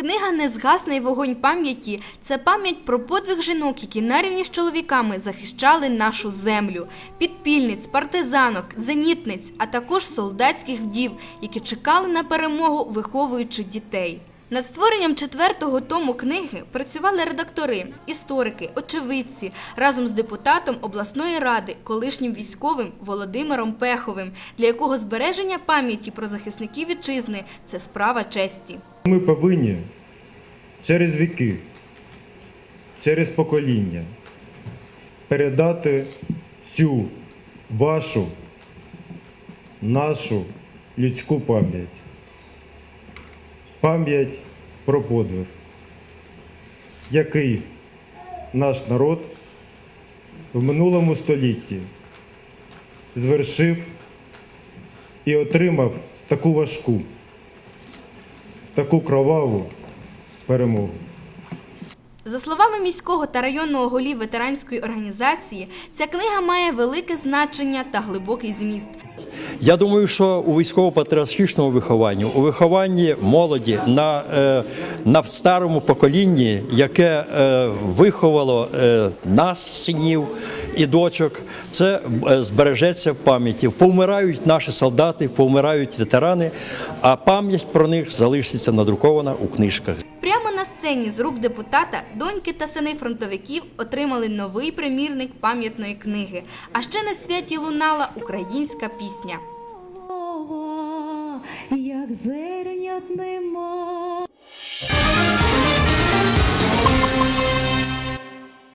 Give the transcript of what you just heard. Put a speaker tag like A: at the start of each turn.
A: Книга Незгасний вогонь пам'яті це пам'ять про подвиг жінок, які на рівні з чоловіками захищали нашу землю, підпільниць, партизанок, зенітниць, а також солдатських вдів, які чекали на перемогу, виховуючи дітей. Над створенням четвертого тому книги працювали редактори, історики, очевидці разом з депутатом обласної ради, колишнім військовим Володимиром Пеховим, для якого збереження пам'яті про захисників вітчизни це справа честі.
B: Ми повинні через віки, через покоління передати цю вашу, нашу людську пам'ять. Пам'ять про подвиг, який наш народ в минулому столітті звершив і отримав таку важку таку кроваву перемогу.
A: За словами міського та районного голів ветеранської організації, ця книга має велике значення та глибокий зміст.
C: Я думаю, що у військово-патріотичному вихованні, у вихованні молоді на, е, на старому поколінні, яке е, виховало е, нас, синів і дочок, це збережеться в пам'яті. Повмирають наші солдати, повмирають ветерани, а пам'ять про них залишиться надрукована у книжках.
A: Прямо на сцені з рук депутата доньки та сини фронтовиків отримали новий примірник пам'ятної книги. А ще на святі лунала українська пісня.
D: Як зернят нема,